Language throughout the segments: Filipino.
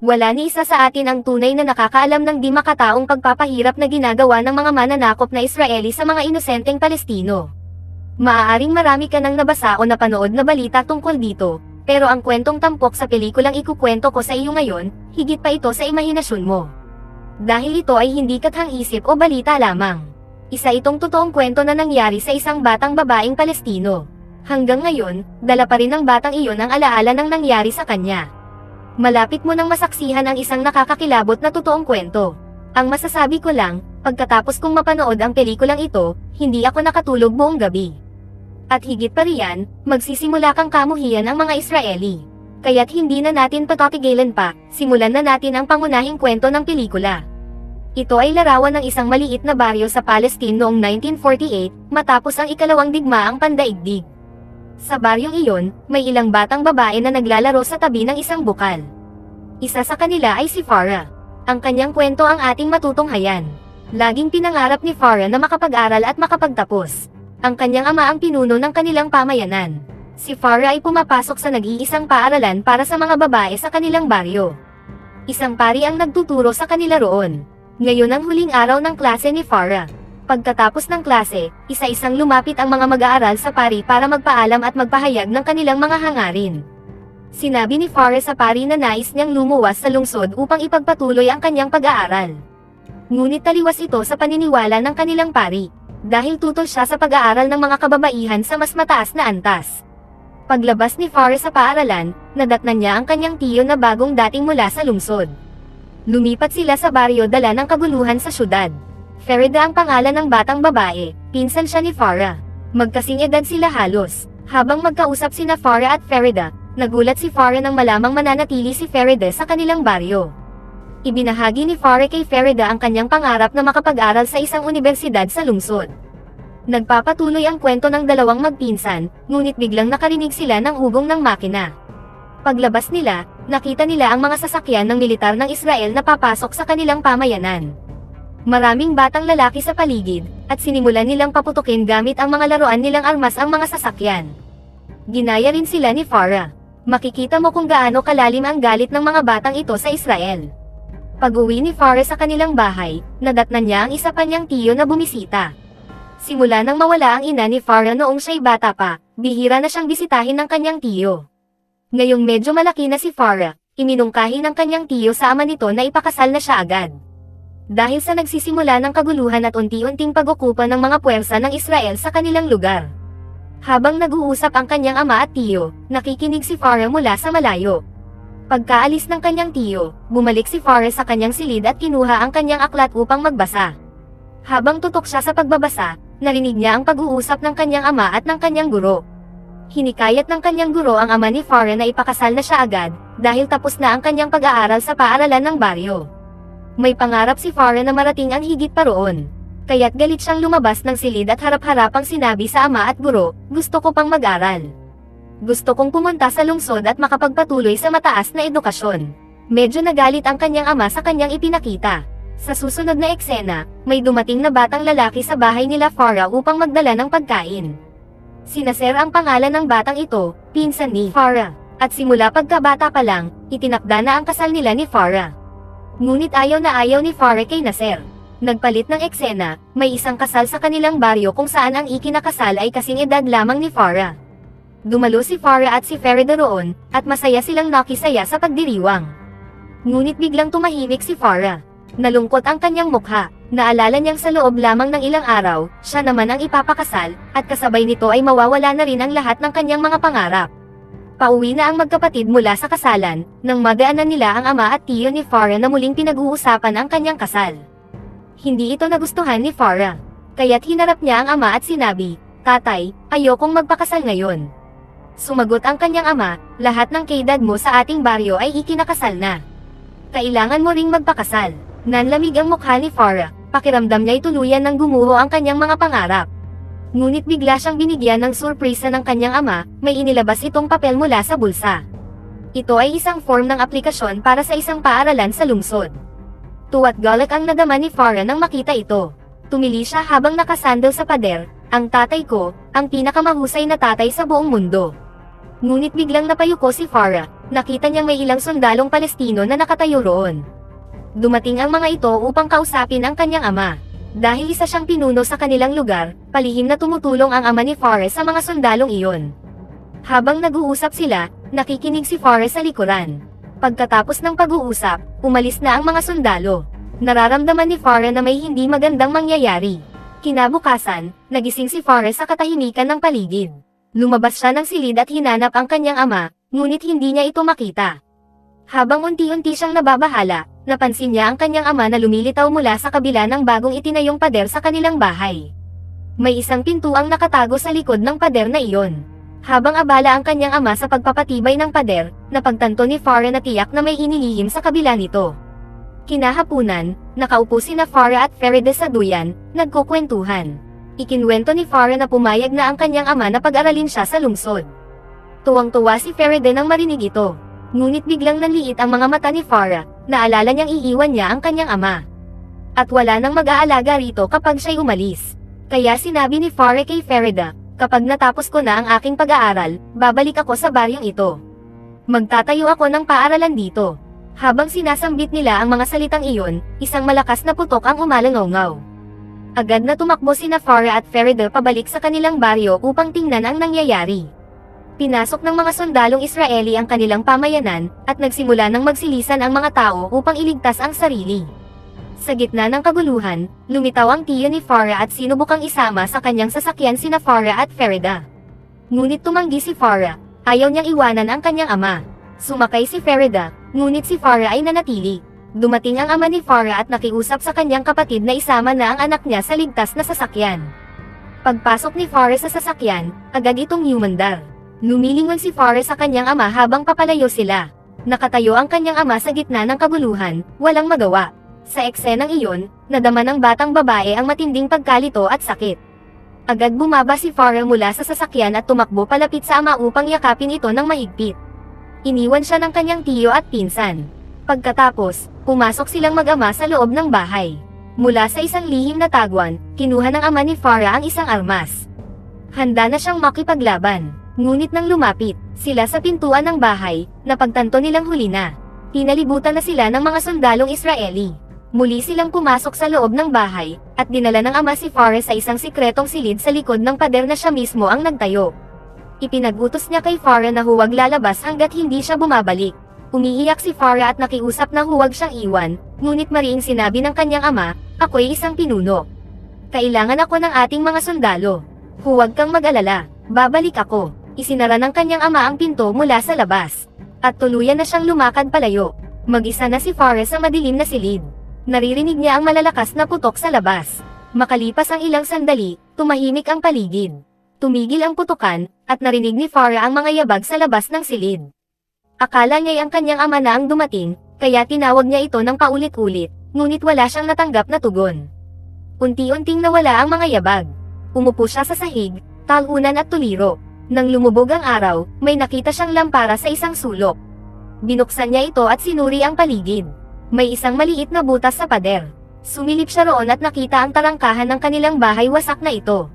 Wala ni isa sa atin ang tunay na nakakaalam ng di makataong pagpapahirap na ginagawa ng mga mananakop na Israeli sa mga inosenteng Palestino. Maaaring marami ka nang nabasa o napanood na balita tungkol dito, pero ang kwentong tampok sa pelikulang ikukwento ko sa iyo ngayon, higit pa ito sa imahinasyon mo. Dahil ito ay hindi kathang isip o balita lamang. Isa itong totoong kwento na nangyari sa isang batang babaeng Palestino. Hanggang ngayon, dala pa rin ng batang iyon ang alaala ng nangyari sa kanya. Malapit mo nang masaksihan ang isang nakakakilabot na totoong kwento. Ang masasabi ko lang, pagkatapos kong mapanood ang pelikulang ito, hindi ako nakatulog buong gabi. At higit pa riyan, magsisimula kang kamuhian ang mga Israeli. Kaya't hindi na natin patatigilan pa, simulan na natin ang pangunahing kwento ng pelikula. Ito ay larawan ng isang maliit na baryo sa Palestine noong 1948, matapos ang ikalawang digmaang pandaigdig. Sa baryong iyon, may ilang batang babae na naglalaro sa tabi ng isang bukal. Isa sa kanila ay si Farah. Ang kanyang kwento ang ating matutunghayan. Laging pinangarap ni Farah na makapag-aral at makapagtapos. Ang kanyang ama ang pinuno ng kanilang pamayanan. Si Farah ay pumapasok sa nag-iisang paaralan para sa mga babae sa kanilang baryo. Isang pari ang nagtuturo sa kanila roon. Ngayon ang huling araw ng klase ni Farah. Pagkatapos ng klase, isa-isang lumapit ang mga mag-aaral sa pari para magpaalam at magpahayag ng kanilang mga hangarin. Sinabi ni Farah sa pari na nais niyang lumuwas sa lungsod upang ipagpatuloy ang kanyang pag-aaral. Ngunit taliwas ito sa paniniwala ng kanilang pari, dahil tutol siya sa pag-aaral ng mga kababaihan sa mas mataas na antas. Paglabas ni Farah sa paaralan, nadatnan niya ang kanyang tiyo na bagong dating mula sa lungsod. Lumipat sila sa baryo dala ng kaguluhan sa syudad. Ferida ang pangalan ng batang babae, pinsan siya ni Farah. Magkasing edad sila halos. Habang magkausap sina Farah at Ferida, nagulat si Farah nang malamang mananatili si Ferida sa kanilang baryo. Ibinahagi ni Farah kay Ferida ang kanyang pangarap na makapag-aral sa isang universidad sa lungsod. Nagpapatuloy ang kwento ng dalawang magpinsan, ngunit biglang nakarinig sila ng ugong ng makina. Paglabas nila, nakita nila ang mga sasakyan ng militar ng Israel na papasok sa kanilang pamayanan. Maraming batang lalaki sa paligid, at sinimulan nilang paputukin gamit ang mga laruan nilang armas ang mga sasakyan. Ginaya rin sila ni Farah. Makikita mo kung gaano kalalim ang galit ng mga batang ito sa Israel. Pag-uwi ni Farah sa kanilang bahay, nadatnan niya ang isa pa niyang tiyo na bumisita. Simula nang mawala ang ina ni Farah noong siya'y bata pa, bihira na siyang bisitahin ng kanyang tiyo. Ngayong medyo malaki na si Farah, iminungkahi ng kanyang tiyo sa ama nito na ipakasal na siya agad. Dahil sa nagsisimula ng kaguluhan at unti-unting pag-okupa ng mga puwersa ng Israel sa kanilang lugar. Habang nag-uusap ang kanyang ama at tiyo, nakikinig si Farah mula sa malayo. Pagkaalis ng kanyang tiyo, bumalik si Farah sa kanyang silid at kinuha ang kanyang aklat upang magbasa. Habang tutok siya sa pagbabasa, narinig niya ang pag-uusap ng kanyang ama at ng kanyang guro. Hinikayat ng kanyang guro ang ama ni Farah na ipakasal na siya agad, dahil tapos na ang kanyang pag-aaral sa paaralan ng baryo. May pangarap si Farah na marating ang higit pa roon. Kaya't galit siyang lumabas ng silid at harap-harapang sinabi sa ama at guro, gusto ko pang mag-aral. Gusto kong pumunta sa lungsod at makapagpatuloy sa mataas na edukasyon. Medyo nagalit ang kanyang ama sa kanyang ipinakita. Sa susunod na eksena, may dumating na batang lalaki sa bahay nila Farah upang magdala ng pagkain. Sinaser ang pangalan ng batang ito, pinsan ni Farah. At simula pagkabata pa lang, itinakda na ang kasal nila ni Farah. Ngunit ayaw na ayaw ni Farah kay Nasser. Nagpalit ng eksena, may isang kasal sa kanilang baryo kung saan ang ikinakasal ay kasing edad lamang ni Farah. Dumalo si Farah at si Ferida roon, at masaya silang nakisaya sa pagdiriwang. Ngunit biglang tumahimik si Farah. Nalungkot ang kanyang mukha, naalala niyang sa loob lamang ng ilang araw, siya naman ang ipapakasal, at kasabay nito ay mawawala na rin ang lahat ng kanyang mga pangarap. Pauwi na ang magkapatid mula sa kasalan, nang magaanan nila ang ama at tiyo ni Farah na muling pinag-uusapan ang kanyang kasal. Hindi ito nagustuhan ni Farah. Kaya't hinarap niya ang ama at sinabi, Tatay, ayokong magpakasal ngayon. Sumagot ang kanyang ama, lahat ng kaedad mo sa ating baryo ay ikinakasal na. Kailangan mo ring magpakasal. Nanlamig ang mukha ni Farah, pakiramdam niya'y tuluyan ng gumuho ang kanyang mga pangarap. Ngunit bigla siyang binigyan ng surpresa ng kanyang ama, may inilabas itong papel mula sa bulsa. Ito ay isang form ng aplikasyon para sa isang paaralan sa lungsod. Tuwat galak ang nadama ni Farah nang makita ito. Tumili siya habang nakasandal sa pader, ang tatay ko, ang pinakamahusay na tatay sa buong mundo. Ngunit biglang napayuko si Farah, nakita niyang may ilang sundalong Palestino na nakatayo roon. Dumating ang mga ito upang kausapin ang kanyang ama. Dahil isa siyang pinuno sa kanilang lugar, palihim na tumutulong ang ama ni Forrest sa mga sundalong iyon. Habang nag-uusap sila, nakikinig si Forrest sa likuran. Pagkatapos ng pag-uusap, umalis na ang mga sundalo. Nararamdaman ni Farah na may hindi magandang mangyayari. Kinabukasan, nagising si Forrest sa katahimikan ng paligid. Lumabas siya ng silid at hinanap ang kanyang ama, ngunit hindi niya ito makita. Habang unti-unti siyang nababahala, napansin niya ang kanyang ama na lumilitaw mula sa kabila ng bagong itinayong pader sa kanilang bahay. May isang pintuang nakatago sa likod ng pader na iyon. Habang abala ang kanyang ama sa pagpapatibay ng pader, napagtanto ni Farah na tiyak na may inilihim sa kabila nito. Kinahapunan, nakaupo sina Farah at Feride sa duyan, nagkukwentuhan. Ikinwento ni Farah na pumayag na ang kanyang ama na pag-aralin siya sa lungsod. Tuwang-tuwa si Feride nang marinig ito. Ngunit biglang nanliit ang mga mata ni Farah, naalala niyang iiwan niya ang kanyang ama. At wala nang mag-aalaga rito kapag siya'y umalis. Kaya sinabi ni Farah kay Ferida, kapag natapos ko na ang aking pag-aaral, babalik ako sa baryong ito. Magtatayo ako ng paaralan dito. Habang sinasambit nila ang mga salitang iyon, isang malakas na putok ang umalangaw Agad na tumakbo sina Farah at Ferida pabalik sa kanilang baryo upang tingnan ang nangyayari. Pinasok ng mga sundalong Israeli ang kanilang pamayanan, at nagsimula ng magsilisan ang mga tao upang iligtas ang sarili. Sa gitna ng kaguluhan, lumitaw ang tiyo ni Farah at sinubukang isama sa kanyang sasakyan sina Farah at Ferida. Ngunit tumanggi si Farah, ayaw niyang iwanan ang kanyang ama. Sumakay si Ferida, ngunit si Farah ay nanatili. Dumating ang ama ni Farah at nakiusap sa kanyang kapatid na isama na ang anak niya sa ligtas na sasakyan. Pagpasok ni Farah sa sasakyan, agad itong humandar. Lumilingon si Farah sa kanyang ama habang papalayo sila. Nakatayo ang kanyang ama sa gitna ng kabuluhan, walang magawa. Sa eksenang iyon, nadama ng batang babae ang matinding pagkalito at sakit. Agad bumaba si Farah mula sa sasakyan at tumakbo palapit sa ama upang yakapin ito ng mahigpit. Iniwan siya ng kanyang tiyo at pinsan. Pagkatapos, pumasok silang mag-ama sa loob ng bahay. Mula sa isang lihim na tagwan, kinuha ng ama ni Farah ang isang armas. Handa na siyang makipaglaban. Ngunit nang lumapit, sila sa pintuan ng bahay, napagtanto nilang huli na. Pinalibutan na sila ng mga sundalong Israeli. Muli silang pumasok sa loob ng bahay, at dinala ng ama si Farah sa isang sikretong silid sa likod ng pader na siya mismo ang nagtayo. Ipinagutos niya kay Farah na huwag lalabas hanggat hindi siya bumabalik. Umiiyak si Farah at nakiusap na huwag siyang iwan, ngunit mariing sinabi ng kanyang ama, ako'y isang pinuno. Kailangan ako ng ating mga sundalo. Huwag kang mag-alala, babalik ako. Isinara ng kanyang ama ang pinto mula sa labas. At tuluyan na siyang lumakad palayo. Mag-isa na si Farah sa madilim na silid. Naririnig niya ang malalakas na putok sa labas. Makalipas ang ilang sandali, tumahimik ang paligid. Tumigil ang putukan, at narinig ni Farah ang mga yabag sa labas ng silid. Akala niya'y ang kanyang ama na ang dumating, kaya tinawag niya ito ng paulit-ulit, ngunit wala siyang natanggap na tugon. Unti-unting nawala ang mga yabag. Umupo siya sa sahig, talunan at tuliro. Nang lumubog ang araw, may nakita siyang lampara sa isang sulok. Binuksan niya ito at sinuri ang paligid. May isang maliit na butas sa pader. Sumilip siya roon at nakita ang tarangkahan ng kanilang bahay wasak na ito.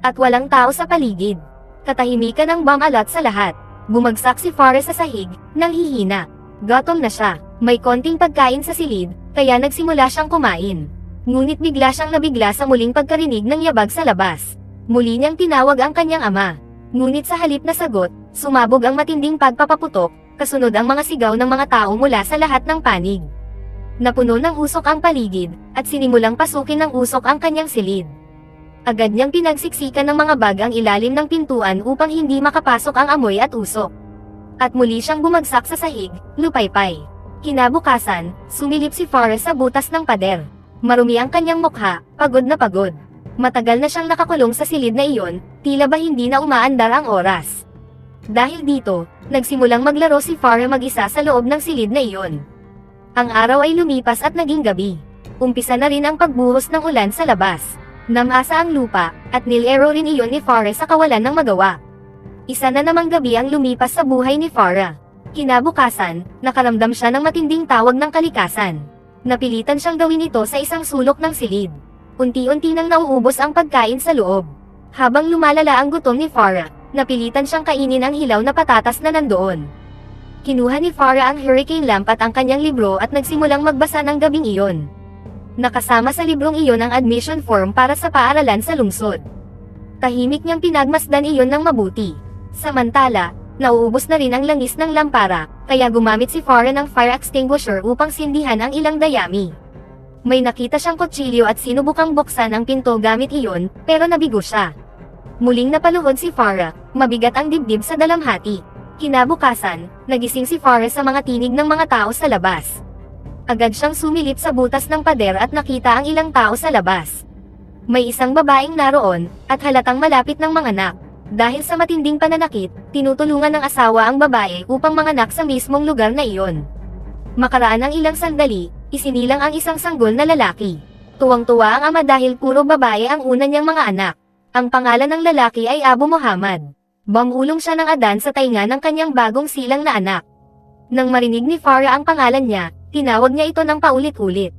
At walang tao sa paligid. Katahimikan ang bamalat sa lahat. Bumagsak si Forrest sa sahig, nang hihina. Gutom na siya. May konting pagkain sa silid, kaya nagsimula siyang kumain. Ngunit bigla siyang nabigla sa muling pagkarinig ng yabag sa labas. Muli niyang tinawag ang kanyang ama. Ngunit sa halip na sagot, sumabog ang matinding pagpapaputok, kasunod ang mga sigaw ng mga tao mula sa lahat ng panig. Napuno ng usok ang paligid, at sinimulang pasukin ng usok ang kanyang silid. Agad niyang pinagsiksikan ng mga bag ang ilalim ng pintuan upang hindi makapasok ang amoy at usok. At muli siyang bumagsak sa sahig, lupaypay. Kinabukasan, sumilip si Forrest sa butas ng pader. Marumi ang kanyang mukha, pagod na pagod. Matagal na siyang nakakulong sa silid na iyon, tila ba hindi na umaandar ang oras. Dahil dito, nagsimulang maglaro si Farah mag-isa sa loob ng silid na iyon. Ang araw ay lumipas at naging gabi. Umpisa na rin ang pagbuhos ng ulan sa labas. Namasa ang lupa, at nilero rin iyon ni Farah sa kawalan ng magawa. Isa na namang gabi ang lumipas sa buhay ni Farah. Kinabukasan, nakaramdam siya ng matinding tawag ng kalikasan. Napilitan siyang gawin ito sa isang sulok ng silid. Unti-unti nang nauubos ang pagkain sa loob. Habang lumalala ang gutom ni Farah, napilitan siyang kainin ang hilaw na patatas na nandoon. Kinuha ni Farah ang hurricane lamp at ang kanyang libro at nagsimulang magbasa ng gabing iyon. Nakasama sa librong iyon ang admission form para sa paaralan sa lungsod. Tahimik niyang pinagmasdan iyon ng mabuti. Samantala, nauubos na rin ang langis ng lampara, kaya gumamit si Farah ng fire extinguisher upang sindihan ang ilang dayami. May nakita siyang kutsilyo at sinubukang buksan ang pinto gamit iyon, pero nabigo siya. Muling napaluhod si Farah, mabigat ang dibdib sa dalamhati. Kinabukasan, nagising si Farah sa mga tinig ng mga tao sa labas. Agad siyang sumilip sa butas ng pader at nakita ang ilang tao sa labas. May isang babaeng naroon, at halatang malapit ng mga anak. Dahil sa matinding pananakit, tinutulungan ng asawa ang babae upang manganak sa mismong lugar na iyon. Makaraan ng ilang sandali, isinilang ang isang sanggol na lalaki. Tuwang-tuwa ang ama dahil puro babae ang una niyang mga anak. Ang pangalan ng lalaki ay Abu Muhammad. Bamulong siya ng adan sa tainga ng kanyang bagong silang na anak. Nang marinig ni Farah ang pangalan niya, tinawag niya ito ng paulit-ulit.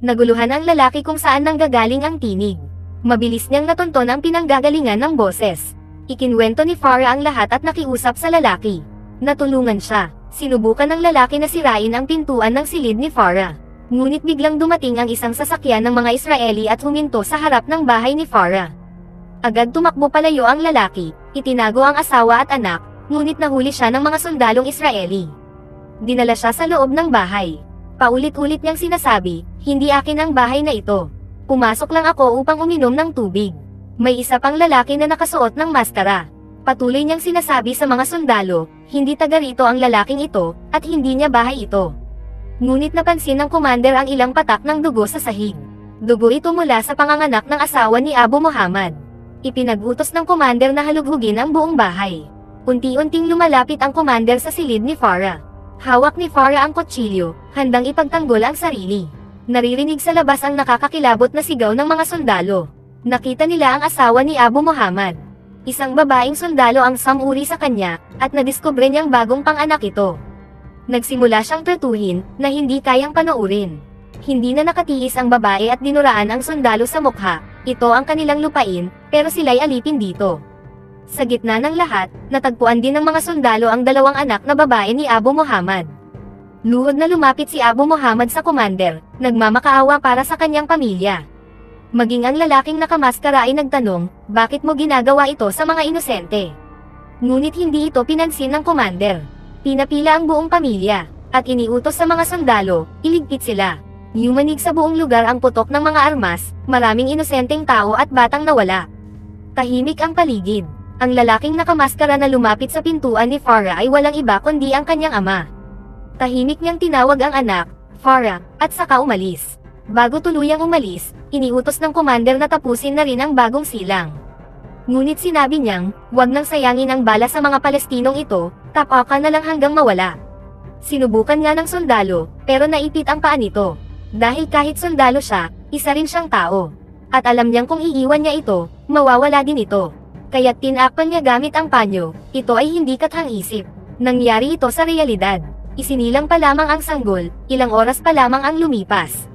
Naguluhan ang lalaki kung saan nanggagaling ang tinig. Mabilis niyang natunton ang pinanggagalingan ng boses. Ikinwento ni Farah ang lahat at nakiusap sa lalaki. Natulungan siya. Sinubukan ng lalaki na sirain ang pintuan ng silid ni Farah. Ngunit biglang dumating ang isang sasakyan ng mga Israeli at huminto sa harap ng bahay ni Farah. Agad tumakbo palayo ang lalaki, itinago ang asawa at anak, ngunit nahuli siya ng mga sundalong Israeli. Dinala siya sa loob ng bahay. Paulit-ulit niyang sinasabi, hindi akin ang bahay na ito. Pumasok lang ako upang uminom ng tubig. May isa pang lalaki na nakasuot ng maskara. Patuloy niyang sinasabi sa mga sundalo, hindi taga rito ang lalaking ito, at hindi niya bahay ito. Ngunit napansin ng commander ang ilang patak ng dugo sa sahig. Dugo ito mula sa panganganak ng asawa ni Abu Muhammad. Ipinag-utos ng commander na halughugin ang buong bahay. Unti-unting lumalapit ang commander sa silid ni Farah. Hawak ni Farah ang kutsilyo, handang ipagtanggol ang sarili. Naririnig sa labas ang nakakakilabot na sigaw ng mga sundalo. Nakita nila ang asawa ni Abu Muhammad. Isang babaeng sundalo ang samuri sa kanya, at nadiskubre niyang bagong panganak ito. Nagsimula siyang tratuhin, na hindi kayang panoorin. Hindi na nakatiis ang babae at dinuraan ang sundalo sa mukha, ito ang kanilang lupain, pero sila'y alipin dito. Sa gitna ng lahat, natagpuan din ng mga sundalo ang dalawang anak na babae ni Abu Muhammad. Luhod na lumapit si Abu Muhammad sa commander, nagmamakaawa para sa kanyang pamilya. Maging ang lalaking nakamaskara ay nagtanong, bakit mo ginagawa ito sa mga inosente? Ngunit hindi ito pinansin ng commander. Pinapila ang buong pamilya, at iniutos sa mga sundalo, iligpit sila. Yumanig sa buong lugar ang putok ng mga armas, maraming inosenteng tao at batang nawala. Tahimik ang paligid. Ang lalaking nakamaskara na lumapit sa pintuan ni Farah ay walang iba kundi ang kanyang ama. Tahimik niyang tinawag ang anak, Farah, at saka umalis. Bago tuluyang umalis, iniutos ng commander na tapusin na rin ang bagong silang. Ngunit sinabi niyang, huwag nang sayangin ang bala sa mga Palestinong ito, tapakan na lang hanggang mawala. Sinubukan nga ng sundalo, pero naipit ang paa nito. Dahil kahit sundalo siya, isa rin siyang tao. At alam niyang kung iiwan niya ito, mawawala din ito. Kaya't tinakpan niya gamit ang panyo, ito ay hindi kathang-isip. Nangyari ito sa realidad. Isinilang pa lamang ang sanggol, ilang oras pa lamang ang lumipas.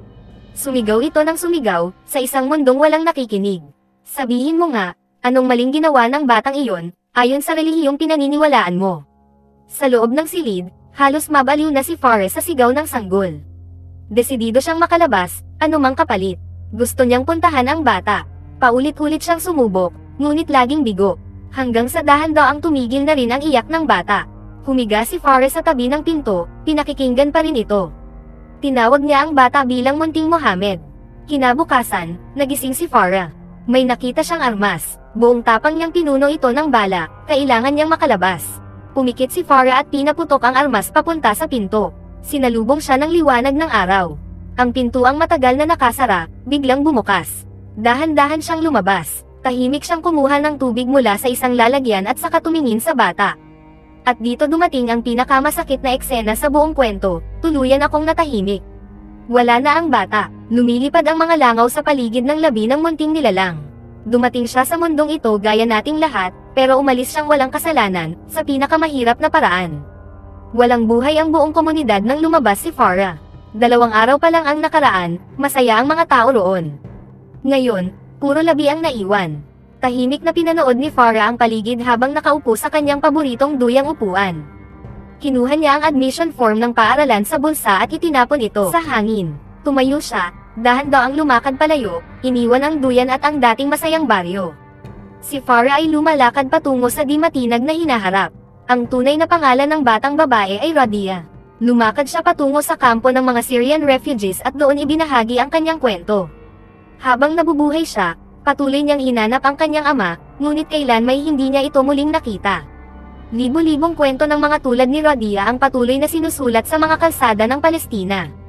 Sumigaw ito ng sumigaw, sa isang mundong walang nakikinig. Sabihin mo nga, anong maling ginawa ng batang iyon, ayon sa relihiyong pinaniniwalaan mo. Sa loob ng silid, halos mabaliw na si Forrest sa sigaw ng sanggol. Desidido siyang makalabas, anumang kapalit. Gusto niyang puntahan ang bata. Paulit-ulit siyang sumubok, ngunit laging bigo. Hanggang sa dahan daw ang tumigil na rin ang iyak ng bata. Humiga si Forrest sa tabi ng pinto, pinakikinggan pa rin ito. Tinawag niya ang bata bilang Munting Mohammed. Kinabukasan, nagising si Farah. May nakita siyang armas, buong tapang niyang pinuno ito ng bala, kailangan niyang makalabas. Pumikit si Farah at pinaputok ang armas papunta sa pinto. Sinalubong siya ng liwanag ng araw. Ang pintuang matagal na nakasara, biglang bumukas. Dahan-dahan siyang lumabas. Tahimik siyang kumuha ng tubig mula sa isang lalagyan at saka tumingin sa bata. At dito dumating ang pinakamasakit na eksena sa buong kwento, tuluyan akong natahimik. Wala na ang bata, lumilipad ang mga langaw sa paligid ng labi ng munting nilalang. Dumating siya sa mundong ito gaya nating lahat, pero umalis siyang walang kasalanan, sa pinakamahirap na paraan. Walang buhay ang buong komunidad nang lumabas si Farah. Dalawang araw pa lang ang nakaraan, masaya ang mga tao roon. Ngayon, puro labi ang naiwan. Tahimik na pinanood ni Farah ang paligid habang nakaupo sa kanyang paboritong duyang upuan. Kinuha niya ang admission form ng paaralan sa bulsa at itinapon ito sa hangin. Tumayo siya, dahan-daang lumakad palayo, iniwan ang duyan at ang dating masayang baryo. Si Farah ay lumalakad patungo sa di matinag na hinaharap. Ang tunay na pangalan ng batang babae ay Radia. Lumakad siya patungo sa kampo ng mga Syrian refugees at doon ibinahagi ang kanyang kwento. Habang nabubuhay siya, patuloy niyang hinanap ang kanyang ama, ngunit kailan may hindi niya ito muling nakita. Libo-libong kwento ng mga tulad ni Radia ang patuloy na sinusulat sa mga kalsada ng Palestina.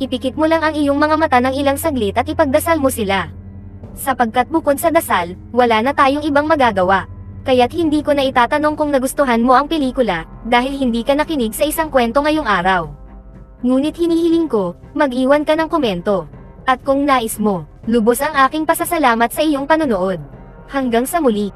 Ipikit mo lang ang iyong mga mata ng ilang saglit at ipagdasal mo sila. Sapagkat bukod sa dasal, wala na tayong ibang magagawa. Kaya't hindi ko na itatanong kung nagustuhan mo ang pelikula, dahil hindi ka nakinig sa isang kwento ngayong araw. Ngunit hinihiling ko, mag-iwan ka ng komento. At kung nais mo, lubos ang aking pasasalamat sa iyong panonood. Hanggang sa muli.